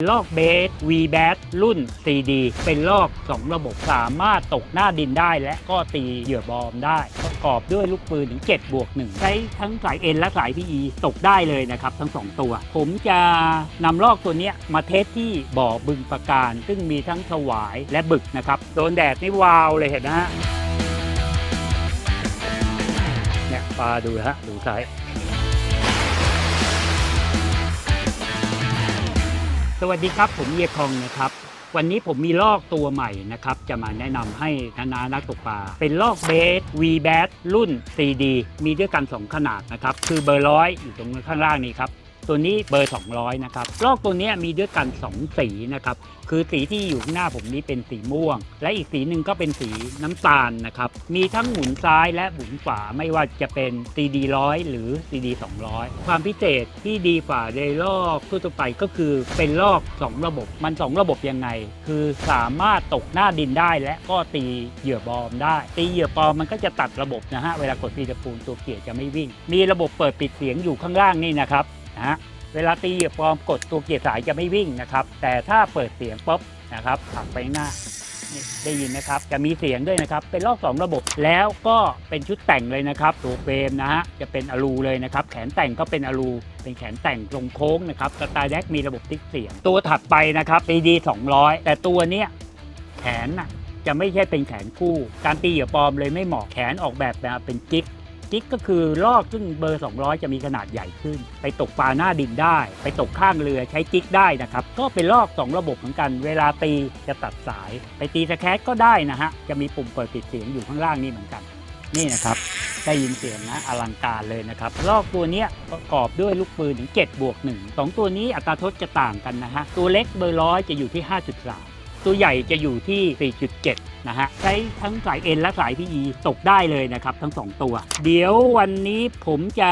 ลอกเบส V b a t รุ่น CD เป็นลอก 2 ระบบสามารถตกหน้าดินได้และก็ตีเหยื่อบอมได้ ประกอบด้วยลูกปืนถึง7บวก1ใช้ทั้งสาย N และสาย PE ตกได้เลยนะครับ ทั้ง 2 ตัว ผมจะนำลอกตัวนี้มาเทสที่บ่อบึงประการ ซึ่งมีทั้งถวายและบึกนะครับโดนแดดนี่วาวเลยเห็นนะฮะเนี่ยปลาดูฮะดูซ้า สวัสดีครับผมเฮียคองนะครับ วันนี้ผมมีลอกตัวใหม่นะครับ จะมาแนะนำให้นานานักตกปลาเป็นลอกเบส V b a t รุ่น CD มีด้วยกัน 2 ขนาดนะครับ คือเบอร์ร้อยอยู่ตรงข้างล่างนี้ครับ ตัวนี้เบอร์ 200 นะครับ ลอกตัวนี้มีด้วยกัน 2 สีนะครับ คือสีที่อยู่ข้างหน้าผมนี้เป็นสีม่วง และอีกสีหนึ่งก็เป็นสีน้ำตาลนะครับ มีทั้งหมุนซ้ายและหมุนขวาไม่ว่าจะเป็น CD 100 หรือ CD 200 ความพิเศษที่ดีกว่าในลอกทั่วไปก็คือเป็นลอก 2 ระบบ มัน 2 ระบบยังไง คือสามารถตกหน้าดินได้และก็ตีเหยื่อบอมได้ ตีเหยื่อบอมมันก็จะตัดระบบนะฮะ เวลากดปีตะปูนตัวเกียร์จะไม่วิ่ง มีระบบเปิดปิดเสียงอยู่ข้างล่างนี่นะครับ นะฮะเวลาตีเหยื่อปลอมกดตัวเกียร์สายจะไม่วิ่งนะครับ แต่ถ้าเปิดเสียงปุ๊บนะครับผลักไปหน้าได้ยินนะครับจะมีเสียงด้วยนะครับ เป็นลอก2ระบบแล้วก็เป็นชุดแต่งเลยนะครับตัวเฟรมนะฮะจะเป็นอลูเลยนะครับ แขนแต่งก็เป็นอลูเป็นแขนแต่งตรงโค้งนะครับสไตล์แดกมีระบบติ๊กเสียง ตัวถัดไปนะครับ CD 200 แต่ตัวเนี้ยแขนน่ะจะไม่ใช่เป็นแขนคู่ การตีเหยื่อปลอมเลยไม่เหมาะแขนออกแบบมาเป็นจิ๊ก จิ๊กก็คือลอกซึ่งเบอร์ 200 จะมีขนาดใหญ่ขึ้น ไปตกปลาหน้าดินได้ ไปตกข้างเรือใช้จิ๊กได้นะครับ ก็เป็นลอก 2 ระบบเหมือนกัน เวลาตีจะตัดสาย ไปตีสแครก็ได้นะฮะ จะมีปุ่มเปิดปิดเสียงอยู่ข้างล่างนี่เหมือนกัน นี่นะครับ ได้ยินเสียงนะอลังการเลยนะครับ ลอกตัวนี้ประกอบด้วยลูกปืนถึง7บวก1 2 ตัวนี้อัตราทดจะต่างกันนะฮะ ตัวเล็กเบอร์ร้อยจะอยู่ที่ 5.3 ตัวใหญ่จะอยู่ที่ 4.7 นะฮะ ใช้ทั้งสาย N และสาย PE ตกได้เลยนะครับ ทั้ง 2 ตัว เดี๋ยววันนี้ผมจะ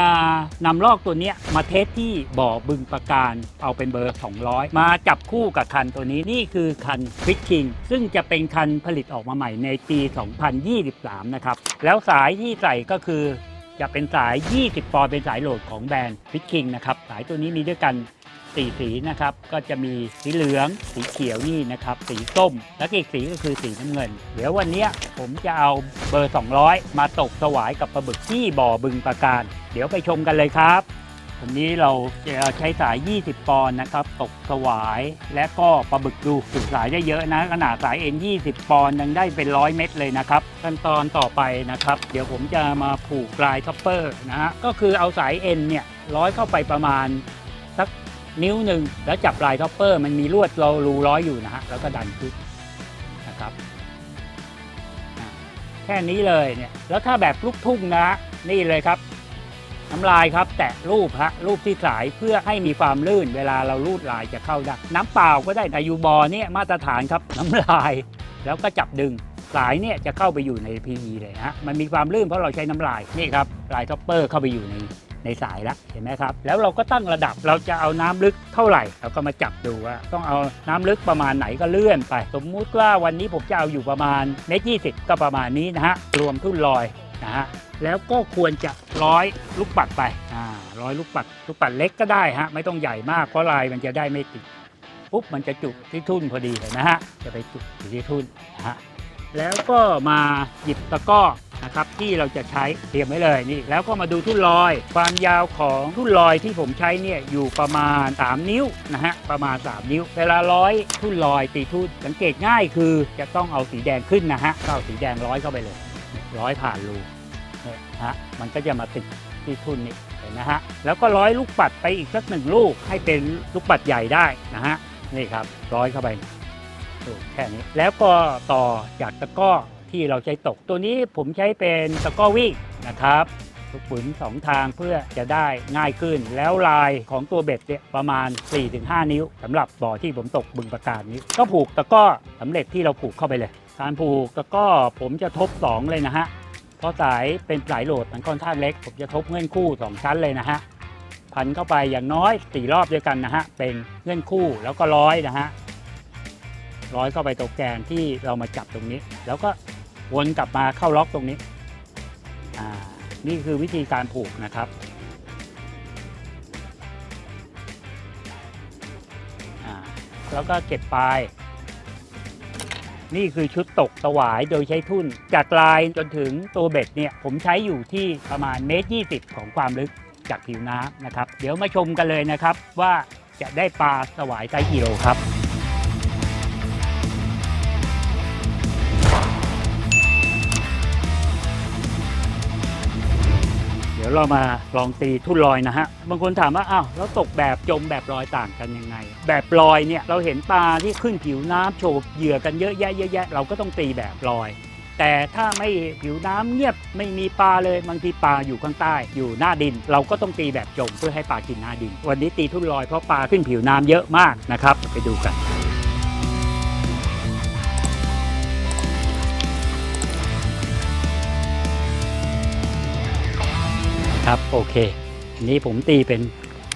นำลอกตัวนี้มาเทสที่บ่อบึงประการเอาเป็นเบอร์ 200 มาจับคู่กับคันตัวนี้นี่คือคันฟิกคิงซึ่งจะเป็นคันผลิตออกมาใหม่ในปี 2023 นะครับ แล้วสายที่ใส่ก็คือจะเป็นสาย 20 ปอนด์เป็นสายโหลดของแบรนด์ฟิกคิงนะครับ สายตัวนี้มีด้วยกัน สีสีนะครับ ก็จะมีสีเหลือง สีเขียวนี่นะครับ สีส้ม และอีกสีก็คือสีน้ำเงิน เดี๋ยววันนี้ผมจะเอาเบอร์ 200 มาตกสวายกับปลาบึกที่บ่อบึงประการ เดี๋ยวไปชมกันเลยครับวันนี้เราจะใช้สาย 20 ปอนด์นะครับ ตกสวาย และก็ปลาบึกดูสุดสายได้เยอะนะ ขนาดสายเอ็น20 ปอนด์ยังได้เป็นร้อยเม็ดเลยนะครับ ขั้นตอนต่อไปนะครับ เดี๋ยวผมจะมาผูกลายท็อปเปอร์นะฮะ ก็คือเอาสายเอ็นเนี่ยร้อยเข้าไปประมาณสัก นิ้วหนึ่งแล้วจับปลายท็อปเปอร์ มันมีลวดเรารูร้อยอยู่นะฮะแล้วก็ดันขึ้นนะครับแค่นี้เลยเนี่ยแล้วถ้าแบบลูกทุ่งนะนี่เลยครับน้ำลายครับแตะรูปฮะรูปที่สายเพื่อให้มีความลื่นเวลาเราลูดลายจะเข้าได้น้ำเปล่าก็ได้แต่ยูบอเนี่ยมาตรฐานครับน้ำลาย แล้วก็จับดึงสายเนี่ยจะเข้าไปอยู่ใน PE เลยฮะมันมีความลื่นเพราะเราใช้น้ำลายนี่ครับลายท็อปเปอร์เข้าไปอยู่ใน ในสายแล้วเห็นไหมครับ แล้วเราก็ตั้งระดับเราจะเอาน้ำลึกเท่าไหร่ เราก็มาจับดูว่าต้องเอาน้ำลึกประมาณไหนก็เลื่อนไป สมมุติว่าวันนี้ผมจะเอาอยู่ประมาณเมตรยี่สิบก็ประมาณนี้นะฮะรวมทุ่นลอยนะฮะแล้วก็ควรจะร้อยลูกปัดไปอ่าร้อยลูกปัดลูกปัดเล็กก็ได้ฮะไม่ต้องใหญ่มากเพราะลายมันจะได้ไม่ติดปุ๊บมันจะจุที่ทุ่นพอดีเห็นไหมฮะจะไปจุอยู่ที่ทุ่นนะฮะแล้วก็มาหยิบตะก้อ นะครับที่เราจะใช้เตรียมไว้เลยนี่ แล้วก็มาดูทุ่นลอย ความยาวของทุ่นลอยที่ผมใช้เนี่ยอยู่ประมาณ 3 นิ้วนะฮะประมาณ 3 นิ้ว เวลาร้อยทุ่นลอยตีทุ่นสังเกตง่ายคือจะต้องเอาสีแดงขึ้นนะฮะก็เอาสีแดงร้อยเข้าไปเลยร้อยผ่านรูเนี่ยฮะมันก็จะมาติดที่ทุ่นนี่เห็นนะฮะแล้วก็ร้อยลูกปัดไปอีกสักหนึ่งลูกให้เป็นลูกปัดใหญ่ได้นะฮะนี่ครับร้อยเข้าไปแค่นี้แล้วก็ต่อจากตะก้อ ที่เราใช้ตก ตัวนี้ผมใช้เป็นตะกร้อวิ่งนะครับลูกปืนสองทางเพื่อจะได้ง่ายขึ้น แล้วลายของตัวเบ็ดเนี่ยประมาณ 4-5 นิ้วสำหรับบ่อที่ผมตกบึงประการนี้ ก็ผูกตะก้อสำเร็จที่เราผูกเข้าไปเลย การผูกตะก้อผมจะทบ 2 เลยนะฮะเพราะสายเป็นสายโหลดมันค่อนข้างเล็ก ผมจะทบเงื่อนคู่ 2 ชั้นเลยนะฮะพันเข้าไปอย่างน้อยสี่รอบด้วยกันนะฮะเป็นเงื่อนคู่แล้วก็ร้อยนะฮะร้อยเข้าไปตรงแกนที่เรามาจับตรงนี้ แล้วก็ วนกลับมาเข้าล็อกตรงนี้อ่านี่คือวิธีการผูกนะครับอ่าแล้วก็เก็บปลาย นี่คือชุดตกสวายโดยใช้ทุ่น จากลายจนถึงตัวเบ็ดเนี่ย ผมใช้อยู่ที่ประมาณเมตรยีของความลึกจากผิวน้ำนะครับ เดี๋ยวมาชมกันเลยนะครับว่าจะได้ปลาสวายไซส์กิโลครับ ดี๋ยวเรามาลองตีทุ่นลอยนะฮะ บางคนถามว่าอ้าวแล้วตกแบบจมแบบลอยต่างกันยังไง แบบลอยเนี่ยเราเห็นปลาที่ขึ้นผิวน้ำโฉบเหยื่อกันเยอะแยะเยอะแยะเราก็ต้องตีแบบลอย แต่ถ้าไม่ผิวน้ำเงียบไม่มีปลาเลยบางทีปลาอยู่ข้างใต้ อยู่หน้าดิน เราก็ต้องตีแบบจมเพื่อให้ปลากินหน้าดิน วันนี้ตีทุ่นลอยเพราะปลาขึ้นผิวน้ำเยอะมากนะครับไปดูกัน ครับโอเคอันนี้ผมตีเป็น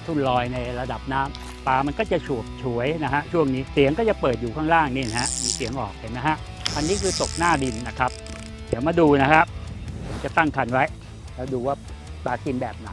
ทุ่นลอยในระดับน้ำปลามันก็จะฉูบฉวยนะฮะช่วงนี้เสียงก็จะเปิดอยู่ข้างล่างนี่นะฮะมีเสียงออกเห็นนะฮะอันนี้คือตกหน้าดินนะครับ เดี๋ยวมาดูนะครับผมจะตั้งคันไว้ แล้วดูว่าปลากินแบบไหน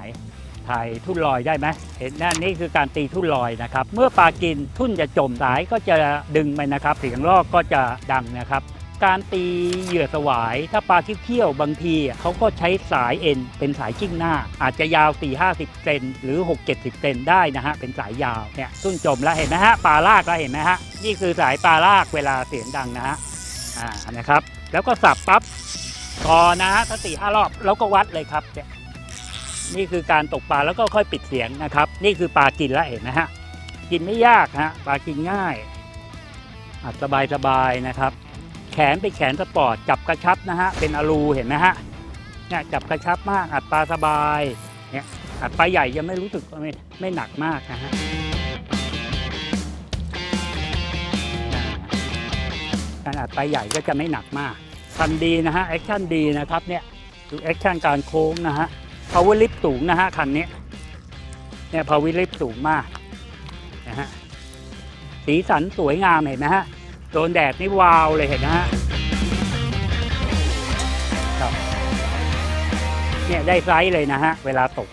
ถ่ายทุ่นลอยได้ไหมเห็นนั่นนี่คือการตีทุ่นลอยนะครับ เมื่อปลากินทุ่นจะจมสายก็จะดึงไปนะครับ เสียงลอกก็จะดังนะครับ การตีเหยื่อสวาย ถ้าปลาเขี้ยวๆบางทีเขาก็ใช้สายเอ็นเป็นสายจิ้งหน้า อาจจะยาว 4 50 เซนหรือ 6 70 เซนได้นะฮะ เป็นสายยาวเนี่ยตุ้นจมแล้วเห็นไหมฮะปลาลากแล้วเห็นไหมฮะ นี่คือสายปลาลากเวลาเสียงดังนะฮะอ่านะครับ แล้วก็สับปั๊บพอนะฮะถ้าสี่ห้ารอบแล้วก็วัดเลยครับเนี่ยนี่คือการตกปลาแล้วก็ค่อยปิดเสียงนะครับ นี่คือปลากินแล้วเห็นไหมฮะกินไม่ยากฮะปลากินง่ายอัดสบายสบายๆนะครับ ขนเป็นแขนสปอร์ตจับกระชับนะฮะเป็นอลูเห็นไหมฮะเนี่ยจับกระชับมากอัดปลาสบายเนี่ยอัดปลาใหญ่ยังไม่รู้สึกไม่ไม่หนักมากนะฮะการอัดปลาใหญ่ก็จะไม่หนักมากทันดีนะฮะแอคชั่นดีนะครับเนี่ยดูแอคชั่นการโค้งนะฮะ power lift สูงนะฮะคันนี้เนี่ย power lift สูงมากนะฮะสีสันสวยงามเห็นไหมฮะ โดนแดดนี่วาวเลยเห็นนะฮะเนี่ยได้ไซส์เลยนะฮะ เวลาตก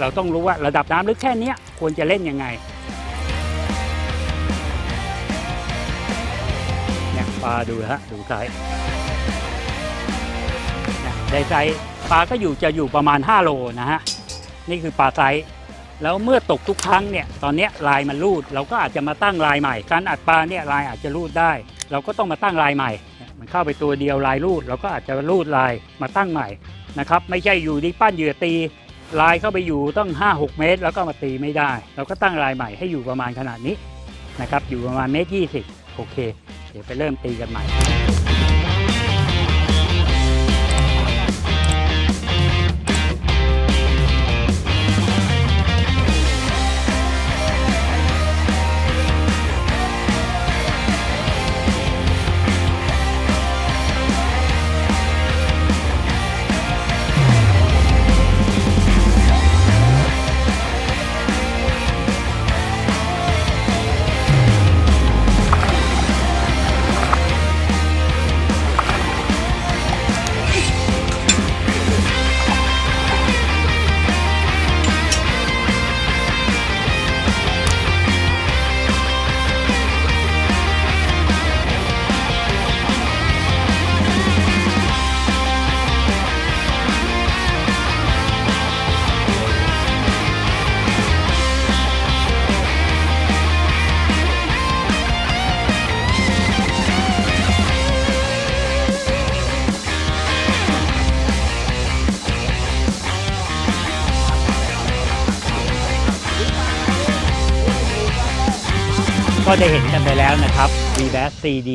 เราต้องรู้ว่าระดับน้ำลึกแค่นี้ควรจะเล่นยังไงเนี่ยปลาดูฮะ ดูไซส์เนี่ยได้ไซส์ปลาก็อยู่จะอยู่ประมาณ 5 โลนะฮะ นี่คือปลาไซส์ แล้วเมื่อตกทุกครั้งเนี่ยตอนนี้ลายมันรูด เราก็อาจจะมาตั้งลายใหม่ การอัดปลาเนี่ยลายอาจจะรูดได้ เราก็ต้องมาตั้งลายใหม่ มันเข้าไปตัวเดียวลายรูด เราก็อาจจะรูดลายมาตั้งใหม่นะครับไม่ใช่อยู่ดีปั้นเหยื่อตี ลายเข้าไปอยู่ต้อง 5-6 เมตร แล้วก็มาตีไม่ได้ เราก็ตั้งลายใหม่ให้อยู่ประมาณขนาดนี้นะครับอยู่ประมาณเมตรยี่สิบโอเค เดี๋ยวไปเริ่มตีกันใหม่ ก็ได้เห็นกันไปแล้วนะครับ v b a s CD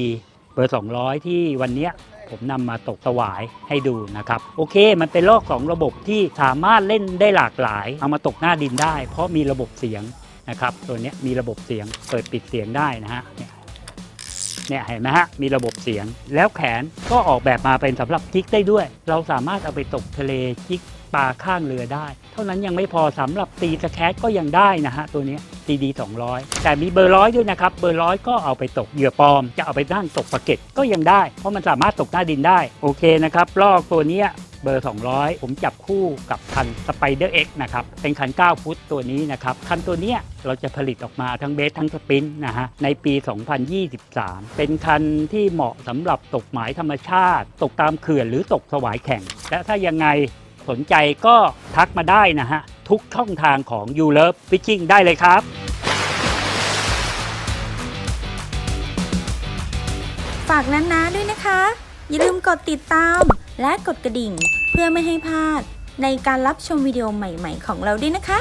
เบอร์ 200 ที่วันเนี้ยผมนำมาตกสวายให้ดูนะครับ โอเค มันเป็นลอกของระบบที่สามารถเล่นได้หลากหลาย เอามาตกหน้าดินได้ เพราะมีระบบเสียงนะครับ ตัวนี้มีระบบเสียงเปิดปิดเสียงได้นะฮะเนี่ยเนี่ยเห็นไหมฮะ มีระบบเสียง แล้วแขนก็ออกแบบมาเป็นสำหรับจิกได้ด้วย เราสามารถเอาไปตกทะเลจิก ปลาข้างเรือได้ เท่านั้นยังไม่พอสำหรับตีสแครก็ยังได้นะฮะตัวนี้ย CD 200 แต่มีเบอร์ร้อยด้วยนะครับ เบอร์ร้อยก็เอาไปตกเหยื่อปลอม จะเอาไปนั่งตกปลาเก็ตก็ยังได้ เพราะมันสามารถตกหน้าดินได้ โอเคนะครับลอกตัวนี้เบอร์ 200 ผมจับคู่กับคัน Spider X นะครับ เป็นคัน 9 ฟุตตัวนี้นะครับ คันตัวเนี้ยเราจะผลิตออกมาทั้งเบสทั้งสปินนะฮะ ในปี 2023 เป็นคันที่เหมาะสำหรับตกหมายธรรมชาติ ตกตามเขื่อนหรือตกสวายแข่ง และถ้ายังไง สนใจก็ทักมาได้นะฮะ ทุกช่องทางของ u Love Fishing ได้เลยครับฝากนั้นนะด้วยนะคะ อย่าลืมกดติดตามและกดกระดิ่ง เพื่อไม่ให้พลาดในการรับชมวิดีโอใหม่ ๆ ของเราด้วยนะคะ